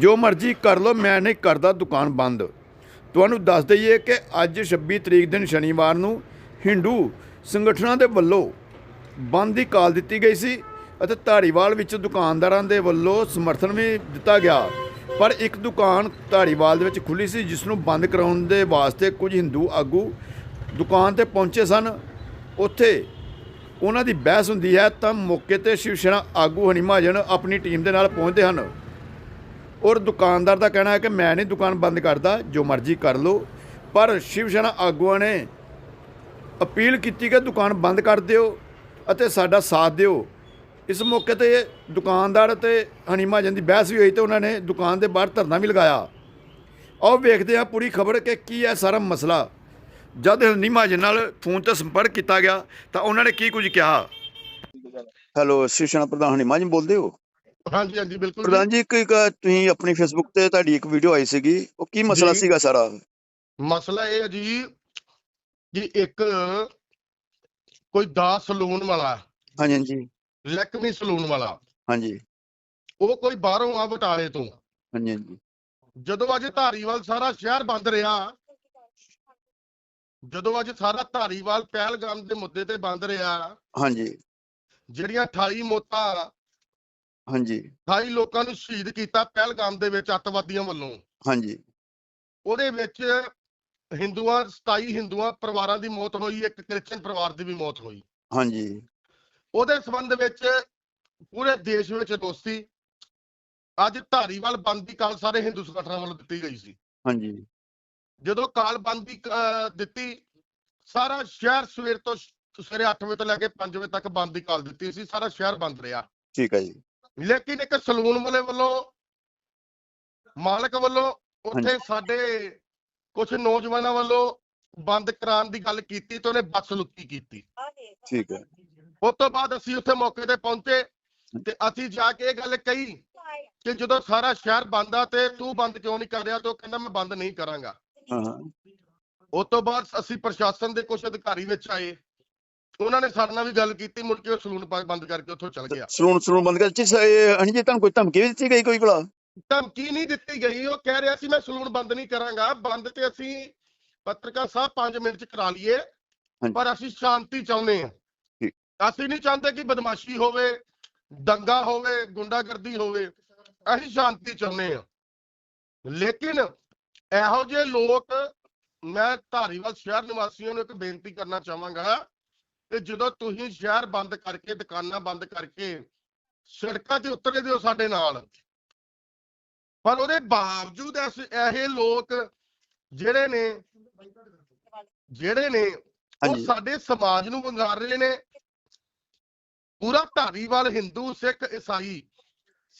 ਜੋ ਮਰਜ਼ੀ ਕਰ ਲਓ, ਮੈਂ ਨਹੀਂ ਕਰਦਾ ਦੁਕਾਨ ਬੰਦ। ਤੁਹਾਨੂੰ ਦੱਸ ਦਈਏ ਕਿ ਅੱਜ 26 ਤਰੀਕ ਦਿਨ ਸ਼ਨੀਵਾਰ ਨੂੰ ਹਿੰਦੂ ਸੰਗਠਨਾਂ ਦੇ ਵੱਲੋਂ ਬੰਦ ਦੀ ਕਾਲ ਦਿੱਤੀ ਗਈ ਸੀ ਅਤੇ ਧਾਰੀਵਾਲ ਵਿੱਚ ਦੁਕਾਨਦਾਰਾਂ ਦੇ ਵੱਲੋਂ ਸਮਰਥਨ ਵੀ ਦਿੱਤਾ ਗਿਆ। ਪਰ ਇੱਕ ਦੁਕਾਨ ਧਾਰੀਵਾਲ ਦੇ ਵਿੱਚ ਖੁੱਲੀ ਸੀ, ਜਿਸ ਨੂੰ ਬੰਦ ਕਰਾਉਣ ਦੇ ਵਾਸਤੇ ਕੁਝ ਹਿੰਦੂ ਆਗੂ ਦੁਕਾਨ ਤੇ ਪਹੁੰਚੇ ਸਨ। ਉੱਥੇ ਉਹਨਾਂ ਦੀ ਬਹਿਸ ਹੁੰਦੀ ਹੈ ਤਾਂ ਮੌਕੇ ਤੇ ਸ਼ਿਵ ਸੈਨਾ ਆਗੂ ਹਨੀਮਾਜਨ ਆਪਣੀ ਟੀਮ ਦੇ ਨਾਲ ਪਹੁੰਚਦੇ ਹਨ। ਔਰ ਦੁਕਾਨਦਾਰ ਦਾ ਕਹਿਣਾ ਹੈ ਕਿ ਮੈਂ ਨਹੀਂ ਦੁਕਾਨ ਬੰਦ ਕਰਦਾ, ਜੋ ਮਰਜ਼ੀ ਕਰ ਲਓ। ਪਰ ਸ਼ਿਵ ਸੈਨਾ ਆਗੂਆਂ ਨੇ ਅਪੀਲ ਕੀਤੀ ਕਿ ਦੁਕਾਨ ਬੰਦ ਕਰ ਦਿਓ ਅਤੇ ਸਾਡਾ ਸਾਥ ਦਿਓ। ਇਸ ਮੌਕੇ ਤੇ ਦੁਕਾਨਦਾਰ ਤੇ ਹਨੀ ਮਹਾਜਨ ਦੀ ਬਹਿਸ ਵੀ ਹੋਈ ਤੇ ਉਹਨਾਂ ਨੇ ਦੁਕਾਨ ਦੇ ਬਾਹਰ ਧਰਨਾ ਵੀ ਲਗਾਇਆ। ਆਓ ਵੇਖਦੇ ਹਾਂ ਪੂਰੀ ਖਬਰ ਕਿ ਕੀ ਹੈ ਸਾਰਾ ਮਸਲਾ। ਜਦ ਹਨੀ ਮਹਾਜਨ ਨਾਲ ਫੋਨ ਤੇ ਸੰਪਰਕ ਕੀਤਾ ਗਿਆ ਤਾਂ ਉਹਨਾਂ ਨੇ ਕੀ ਕੁਝ ਕਿਹਾ? ਹੈਲੋ, ਸ਼ਿਵ ਸੈਨਾ ਪ੍ਰਧਾਨ ਹਨੀ ਮਹਾਜਨ ਬੋਲਦੇ ਹੋ? ਹਾਂਜੀ ਹਾਂਜੀ ਬਿਲਕੁਲ ਪ੍ਰਧਾਨ ਜੀ ਇੱਕ ਇੱਕ ਤੁਸੀਂ ਆਪਣੀ ਫੇਸਬੁੱਕ ਤੇ ਤੁਹਾਡੀ ਇੱਕ ਵੀਡੀਓ ਆਈ ਸੀਗੀ। ਉਹ ਕੀ ਮਸਲਾ ਜੀ। ਸੀਗਾ ਸਾਰਾ? ਮਸਲਾ ਇਹ ਹੈ ਜੀ ਕਿ ਇੱਕ ਕੋਈ ਦਾ ਸਲੂਨ ਵਾਲਾ ਹਾਂਜੀ ਹਾਂਜੀ। ਲੈਕਮੀ ਸਲੂਨ ਵਾਲਾ ਹਾਂਜੀ। ਉਹ ਕੋਈ ਬਾਹਰੋਂ ਆ ਬਟਾਲੇ ਤੋਂ। ਹਾਂਜੀ ਹਾਂਜੀ। ਜਦੋਂ ਅੱਜ ਧਾਰੀਵਾਲ ਸਾਰਾ ਸ਼ਹਿਰ ਬੰਦ ਰਿਹਾ ਜਦੋਂ ਅੱਜ ਸਾਰਾ ਧਾਰੀਵਾਲ ਪਹਿਲਗਾਮ ਦੇ ਮੁੱਦੇ ਤੇ ਬੰਦ ਰਿਹਾ ਹਾਂਜੀ। ਜਿਹੜੀਆਂ 28 ਮੌਤਾਂ ਹਾਂਜੀ। 28 ਲੋਕਾਂ ਨੂੰ ਸ਼ਹੀਦ ਕੀਤਾ ਪਹਿਲਗਾਮ ਦੇ ਵਿੱਚ ਅੱਤਵਾਦੀਆਂ ਵੱਲੋਂ। ਹਾਂਜੀ। ਉਹਦੇ ਵਿੱਚ ਹਿੰਦੂਆਂ 27 ਹਿੰਦੂਆਂ ਪਰਿਵਾਰਾਂ ਦੀ ਮੌਤ ਹੋਈ ਇੱਕ ਕ੍ਰਿਸਚਨ ਪਰਿਵਾਰ ਦੀ ਵੀ ਮੌਤ ਹੋਈ। ਹਾਂਜੀ। ਉਹਦੇ ਸੰਬੰਧ ਵਿੱਚ ਪੂਰੇ ਦੇਸ਼ ਵਿੱਚ ਦੋਸਤੀ ਅੱਜ ਧਾਰੀਵਾਲ ਬੰਦ ਦੀ ਕਾਲ ਸਾਰੇ ਹਿੰਦੂ ਸੰਗਠਨਾਂ ਵੱਲੋਂ ਦਿੱਤੀ ਗਈ ਸੀ। ਹਾਂਜੀ। ਜਦੋਂ ਕਾਲ ਬੰਦ ਦੀ ਦਿੱਤੀ ਸਾਰਾ ਸ਼ਹਿਰ ਸਵੇਰ ਤੋਂ ਸਵੇਰੇ 8 ਵਜੇ ਤੋਂ ਲੈ ਕੇ 5 ਵਜੇ ਤੱਕ ਬੰਦ ਦੀ ਕਾਲ ਦਿੱਤੀ ਸੀ ਸਾਰਾ ਸ਼ਹਿਰ ਬੰਦ ਰਿਹਾ। ਠੀਕ ਹੈ ਜੀ। ਲੇਕਿਨ ਇੱਕ ਸਲੂਨ ਵਾਲੇ ਵੱਲੋਂ ਮਾਲਕ ਵੱਲੋਂ ਉੱਥੇ ਸਾਡੇ ਕੁਝ ਨੌਜਵਾਨਾਂ ਵੱਲੋਂ ਬੰਦ ਕਰਾਉਣ ਦੀ ਗੱਲ ਕੀਤੀ ਤੇ ਉਹਨੇ ਬੱਸ ਲੁੱਟੀ ਕੀਤੀ। ਠੀਕ ਹੈ। ਉਸ ਤੋਂ ਬਾਅਦ ਅਸੀਂ ਉੱਥੇ ਮੌਕੇ ਤੇ ਪਹੁੰਚੇ ਤੇ ਅਸੀਂ ਜਾ ਕੇ ਇਹ ਗੱਲ ਕਹੀ ਕਿ ਜਦੋਂ ਸਾਰਾ ਸ਼ਹਿਰ ਬੰਦ ਆ ਤੇ ਤੂੰ ਬੰਦ ਕਿਉਂ ਨਹੀਂ ਕਰ ਰਿਹਾ? ਤੇ ਉਹ ਕਹਿੰਦਾ ਮੈਂ ਬੰਦ ਨਹੀਂ ਕਰਾਂਗਾ। ਹਾਂ ਉਸ ਤੋਂ ਬਾਅਦ ਅਸੀਂ ਪ੍ਰਸ਼ਾਸਨ ਦੇ ਕੁਝ ਅਧਿਕਾਰੀ ਵਿੱਚ ਆਏ। ਉਹਨਾਂ ਨੇ ਸਾਡੇ ਨਾਲ ਵੀ ਗੱਲ ਕੀਤੀ ਮੁੜ ਕੇ ਉਹ ਸਲੂਨ ਬੰਦ ਕਰਕੇ ਉੱਥੋਂ ਚਲ ਗਿਆ। ਸਲੂਨ ਸਲੂਨ ਬੰਦ ਕਰ ਚੀ ਹਣੀ ਜੀ ਤੁਹਾਨੂੰ ਕੋਈ ਧਮਕੀ ਵੀ ਦਿੱਤੀ ਗਈ ਕੋਈ ਭਲਾ? ਧਮਕੀ ਨਹੀਂ ਦਿੱਤੀ ਗਈ ਉਹ ਕਹਿ ਰਿਹਾ ਸੀ ਮੈਂ ਸਲੂਨ ਬੰਦ ਨਹੀਂ ਕਰਾਂਗਾ ਬੰਦ ਤੇ ਅਸੀਂ ਪੱਤਰਕਾਰ ਸਾਹਿਬ 5 ਮਿੰਟ ਚ ਕਰਾ ਲਈਏ ਪਰ ਅਸੀਂ ਸ਼ਾਂਤੀ ਚਾਹੁੰਦੇ ਹਾਂ। ਠੀਕ। ਅਸੀਂ ਨਹੀਂ ਚਾਹੁੰਦੇ ਕਿ ਬਦਮਾਸ਼ੀ ਹੋਵੇ ਦੰਗਾ ਹੋਵੇ ਗੁੰਡਾਗਰਦੀ ਹੋਵੇ ਅਸੀਂ ਸ਼ਾਂਤੀ ਚਾਹੁੰਦੇ ਹਾਂ। ਲੇਕਿਨ ਇਹੋ ਜਿਹੇ ਲੋਕ ਮੈਂ ਧਾਰੀਵਾਲ ਸ਼ਹਿਰ ਨਿਵਾਸੀਆਂ ਨੂੰ ਇੱਕ ਬੇਨਤੀ ਕਰਨਾ ਚਾਹਾਂਗਾ ਕਿ ਜਦੋਂ ਤੁਸੀਂ ਸ਼ਹਿਰ ਬੰਦ ਕਰਕੇ ਦੁਕਾਨਾਂ ਬੰਦ ਕਰਕੇ ਸੜਕਾਂ ਤੇ ਉਤਰੇ ਦਿਓ ਸਾਡੇ ਨਾਲ ਪਰ ਉਹਦੇ ਬਾਵਜੂਦ ਐਸ ਇਹ ਲੋਕ ਜਿਹੜੇ ਨੇ ਜਿਹੜੇ ਨੇ ਉਹ ਸਾਡੇ ਸਮਾਜ ਨੂੰ ਵੰਗਾਰ ਰਹੇ ਨੇ। ਪੂਰਾ ਧਾਰੀਵਾਲ ਹਿੰਦੂ ਸਿੱਖ ਈਸਾਈ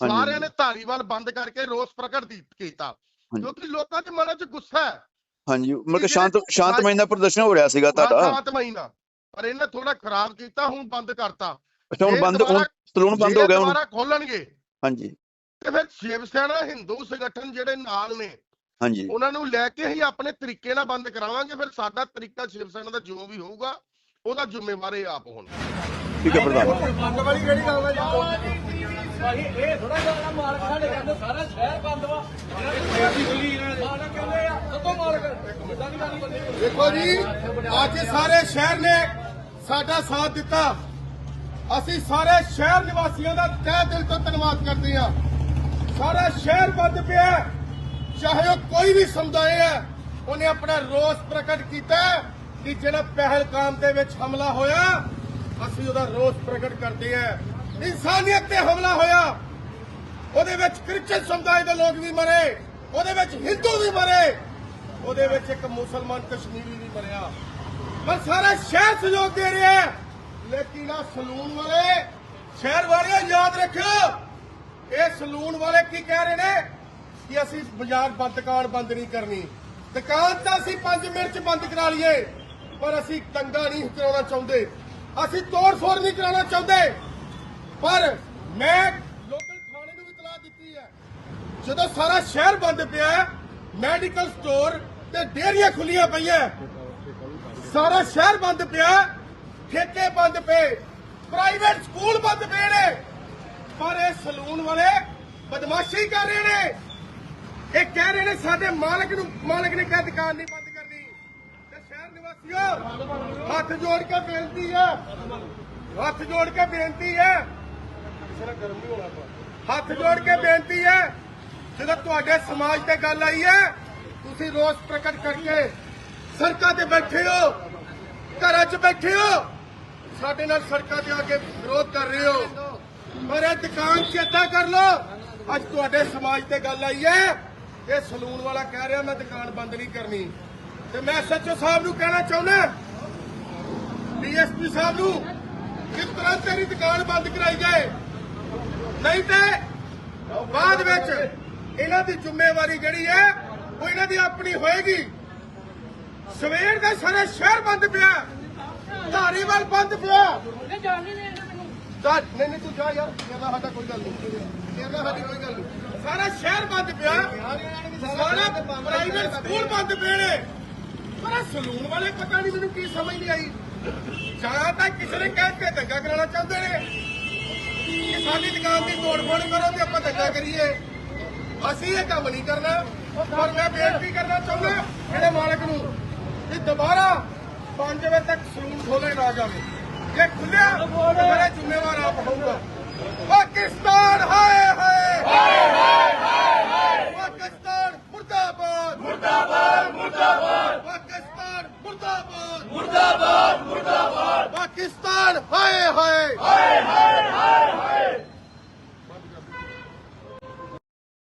ਸਾਰਿਆਂ ਨੇ ਧਾਰੀਵਾਲ ਬੰਦ ਕਰਕੇ ਰੋਸ ਪ੍ਰਗਟ ਕੀਤਾ। ਕਿਉਂਕਿ ਲੋਕਾਂ ਦੇ ਮਨਾਂ 'ਚ ਗੁੱਸਾ ਹੈ। ਹਾਂਜੀ ਮਤਲਬ ਸ਼ਾਂਤ ਸ਼ਾਂਤਮਈ ਦਾ ਪ੍ਰਦਰਸ਼ਨ ਹੋ ਰਿਹਾ ਸੀਗਾ ਤੁਹਾਡਾ। ਸ਼ਾਂਤਮਈ ਨਾਲ। ਪਰ ਇਹਨੇ ਥੋੜਾ ਖਰਾਬ ਕੀਤਾ ਹੁਣ ਬੰਦ ਕਰਤਾ। ਅੱਛਾ ਹੁਣ ਬੰਦ ਸਲੂਨ ਬੰਦ ਹੋ ਗਿਆ ਹੁਣ। ਦੁਬਾਰਾ ਖੋਲਣਗੇ। ਹਾਂਜੀ। ਤੇ ਫਿਰ ਸ਼ਿਵ ਸੈਨਾ ਹਿੰਦੂ ਸੰਗਠਨ ਜਿਹੜੇ ਨਾਲ ਨੇ ਹਾਂਜੀ। ਉਹਨਾਂ ਨੂੰ ਲੈ ਕੇ ਹੀ ਆਪਣੇ ਤਰੀਕੇ ਨਾਲ ਬੰਦ ਕਰਾਵਾਂਗੇ। ਫਿਰ ਸਾਡਾ ਤਰੀਕਾ ਸ਼ਿਵ ਸੈਨਾ ਦਾ ਜੋ ਵੀ ਹੋਊਗਾ ਉਹਦਾ ਜ਼ਿੰਮੇਵਾਰ ਇਹ ਆਪ ਹੋਣ। ਠੀਕ ਹੈ ਪ੍ਰਧਾਨ। ਬੰਦ ਵਾਲੀ ਕਿਹੜੀ ਗੱਲ ਹੈ? ਜੀ ਭਾਈ ਇਹ ਥੋੜਾ ਜਿਹਾ ਮਾਲਕ ਸਾਡੇ ਕਹਿੰਦੇ ਸਾਰਾ ਸ਼ਹਿਰ ਬੰਦ ਵਾ। ਇਹਨਾਂ ਦੀ ਖੁੱਲੀ ਇਹਨਾਂ ਦੇ ਮਾਲਕ ਕਹਿੰਦੇ ਆ ਸਤੋ ਮਾਲਕ। ਦੇਖੋ ਜੀ ਅੱਜ ਸਾਰੇ ਸ਼ਹਿਰ ਨੇ ਸਾਡਾ ਸਾਥ ਦਿੱਤਾ। ਅਸੀਂ ਸਾਰੇ ਸ਼ਹਿਰ ਨਿਵਾਸੀਆਂ ਦਾ ਤਹਿ ਦਿਲ ਤੋਂ ਧੰਨਵਾਦ ਕਰਦੇ ਹਾਂ। ਸਾਰਾ ਸ਼ਹਿਰ ਬੰਦ ਪਿਆ ਚਾਹੇ ਉਹ ਕੋਈ ਵੀ ਸਮੁਦਾਇ ਹੈ, ਉਹਨੇ ਆਪਣਾ ਰੋਸ ਪ੍ਰਗਟ ਕੀਤਾ ਹੈ ਕਿ ਜਿਹੜਾ ਪਹਿਲਗਾਮ ਦੇ ਵਿੱਚ ਹਮਲਾ ਹੋਇਆ, ਅਸੀਂ ਉਹਦਾ ਰੋਸ ਪ੍ਰਗਟ ਕਰਦੇ ਹਾਂ। ਇਨਸਾਨੀਅਤ ਤੇ ਹਮਲਾ ਹੋਇਆ। ਉਹਦੇ ਵਿੱਚ ਕ੍ਰਿਸਚਨ ਸਮੁਦਾਇ ਦੇ ਲੋਕ ਵੀ ਮਰੇ। ਉਹਦੇ ਵਿੱਚ ਹਿੰਦੂ ਵੀ ਮਰੇ। ਉਹਦੇ ਵਿੱਚ ਇੱਕ ਮੁਸਲਮਾਨ ਕਸ਼ਮੀਰੀ ਵੀ ਮਰਿਆ। ਪਰ ਸਾਰਾ ਸ਼ਹਿਰ ਸਹਿਯੋਗ ਦੇ ਰਿਹਾ ਹੈ। ਲੇਕਿਨ ਆ ਸਲੂਨ ਵਾਲੇ, ਸ਼ਹਿਰ ਵਾਲਿਓ ਯਾਦ ਰੱਖਿਓ, ਇਹ ਸਲੂਨ ਵਾਲੇ ਕੀ ਕਹਿ ਰਹੇ ਨੇ ਕਿ ਅਸੀਂ ਬਾਜ਼ਾਰ ਬੰਦ, ਦੁਕਾਨ ਬੰਦ ਨਹੀਂ ਕਰਨੀ। ਦੁਕਾਨ ਤਾਂ ਅਸੀਂ 5 ਮਿੰਟ ਚ ਬੰਦ ਕਰਾ ਲਈਏ, ਪਰ ਅਸੀਂ ਦੰਗਾ ਨਹੀਂ ਕਰਾਉਣਾ ਚਾਹੁੰਦੇ। ਅਸੀਂ ਤੋੜ ਫੋੜ ਨਹੀਂ ਕਰਾਉਣਾ ਚਾਹੁੰਦੇ। ਪਰ ਮੈਂ ਲੋਕਲ ਥਾਣੇ ਨੂੰ ਵੀ ਇਤਲਾਹ ਦਿੱਤੀ ਹੈ। ਜਦੋਂ ਸਾਰਾ ਸ਼ਹਿਰ ਬੰਦ ਪਿਆ, ਮੈਡੀਕਲ ਸਟੋਰ ਤੇ ਡੇਅਰੀਆਂ ਖੁੱਲੀਆਂ ਪਈਆਂ। ਸਾਰਾ ਸ਼ਹਿਰ ਬੰਦ ਪਿਆ ਹੈ, ਠੇਕੇ ਬੰਦ ਪਏ ਪ੍ਰਾਈਵੇਟ ਸਕੂਲ ਬੰਦ ਪਏ ਨੇ। ਪਰ ਇਹ ਸਲੂਨ ਵਾਲੇ ਬਦਮਾਸ਼ੀ ਕਰ ਰਹੇ ਨੇ। ਇਹ ਕਹਿ ਰਹੇ ਨੇ ਸਾਡੇ ਮਾਲਕ ਨੂੰ ਮਾਲਕ ਨੇ ਕਿਹਾ ਦੁਕਾਨ ਨਹੀਂ ਬੰਦ ਕਰਨੀ। ਤੇ ਸ਼ਹਿਰ ਨਿਵਾਸੀਓ ਹੱਥ ਜੋੜ ਕੇ ਬੇਨਤੀ ਹੈ ਹੱਥ ਜੋੜ ਕੇ ਬੇਨਤੀ ਹੈ ਕਿਸੇ ਗਰਮ ਨਹੀਂ ਹੋਣਾ ਹੱਥ ਜੋੜ ਕੇ ਬੇਨਤੀ ਹੈ ਜਦੋਂ ਤੁਹਾਡੇ ਸਮਾਜ ਤੇ ਗੱਲ ਆਈ ਹੈ ਤੁਸੀਂ ਰੋਸ ਪ੍ਰਗਟ ਕਰਕੇ ਸੜਕਾਂ ਤੇ ਬੈਠੇ ਹੋ। ਘਰਾਂ 'ਚ ਬੈਠੇ ਹੋ। ਸਾਡੇ ਨਾਲ ਸੜਕਾਂ ਤੇ ਆ ਕੇ ਵਿਰੋਧ ਕਰ ਰਹੇ ਹੋ। ਪਰ ਇਹ ਦੁਕਾਨ ਚੇਤਾ ਕਰ ਲਓ। ਅੱਜ ਤੁਹਾਡੇ ਸਮਾਜ ਤੇ ਗੱਲ ਆਈ ਹੈ। ਇਹ ਸਲੂਨ ਵਾਲਾ ਕਹਿ ਰਿਹਾ, ਮੈਂ ਦੁਕਾਨ ਬੰਦ ਨਹੀਂ ਕਰਨੀ। ਤੇ ਮੈਂ ਸੱਚੋ ਸਾਹਿਬ ਨੂੰ ਕਹਿਣਾ ਚਾਹੁੰਦਾ ਡੀਐਸਪੀ ਸਾਹਿਬ ਨੂੰ, ਕਿਸ ਤਰ੍ਹਾਂ ਤੇਰੀ ਦੁਕਾਨ ਬੰਦ ਕਰਾਈ ਜਾਏ? ਨਹੀਂ ਤੇ ਬਾਅਦ ਵਿੱਚ ਇਹਨਾਂ ਦੀ ਜ਼ਿੰਮੇਵਾਰੀ ਜਿਹੜੀ ਹੈ, ਉਹ ਇਹਨਾਂ ਦੀ ਆਪਣੀ ਹੋਏਗੀ। ਸਵੇਰ ਦਾ ਸਾਰਾ ਸ਼ਹਿਰ ਬੰਦ ਪਿਆ। ਧਾਰੀਵਾਲ ਬੰਦ ਪਿਆ। ਨਹੀਂ ਜਾਣੀ ਨਹੀਂ ਮੈਨੂੰ। ਜਾ ਨਹੀਂ ਨਹੀਂ ਤੂੰ ਜਾ ਯਾਰ। ਇਹਦਾ ਸਾਡਾ ਕੋਈ ਗੱਲ ਨਹੀਂ। ਇਹਦਾ ਸਾਡੀ ਕੋਈ ਗੱਲ ਨਹੀਂ। ਸਾਰਾ ਸ਼ਹਿਰ ਬੰਦ ਪਿਆ। ਸਾਰਾ ਪ੍ਰਾਈਵੇਟ ਸਕੂਲ ਬੰਦ ਪਏ ਨੇ। ਪਰ ਇਹ ਸਲੂਨ ਵਾਲੇ ਪਤਾ ਨਹੀਂ ਮੈਨੂੰ ਕੀ ਸਮਝ ਨਹੀਂ ਆਈ। ਜਾਂ ਤਾਂ ਕਿਸੇ ਨੇ ਕਹਿ ਕੇ ਦੰਗਾ ਕਰਾਉਣਾ ਚਾਹੁੰਦੇ ਨੇ। ਕਿ ਸਾਡੀ ਦੁਕਾਨ ਦੀ ਤੋੜ ਫੋੜ ਕਰੋ ਤੇ ਆਪਾਂ ਦੰਗਾ ਕਰੀਏ। ਅਸੀਂ ਇਹ ਕੰਮ ਨਹੀਂ ਕਰਨਾ। ਪਰ ਮੈਂ ਬੇਨਤੀ ਕਰਨਾ ਚਾਹੁੰਦਾ ਜਿਹੜੇ ਮਾਲਕ ਨੂੰ। ਕਿ ਦੁਬਾਰਾ 5 ਵਜੇ ਤੱਕ ਸਲੂਨ ਖੋਲੇ ਨਾ ਜਾਵੇ। ਜੇ ਖੁੱਲਿਆ ਤਾਂ ਮੇਰਾ ਜ਼ਿੰਮੇਵਾਰ ਆਪ ਹੋਊਗਾ। ਪਾਕਿਸਤਾਨ ਹਾਏ ਹਾਏ।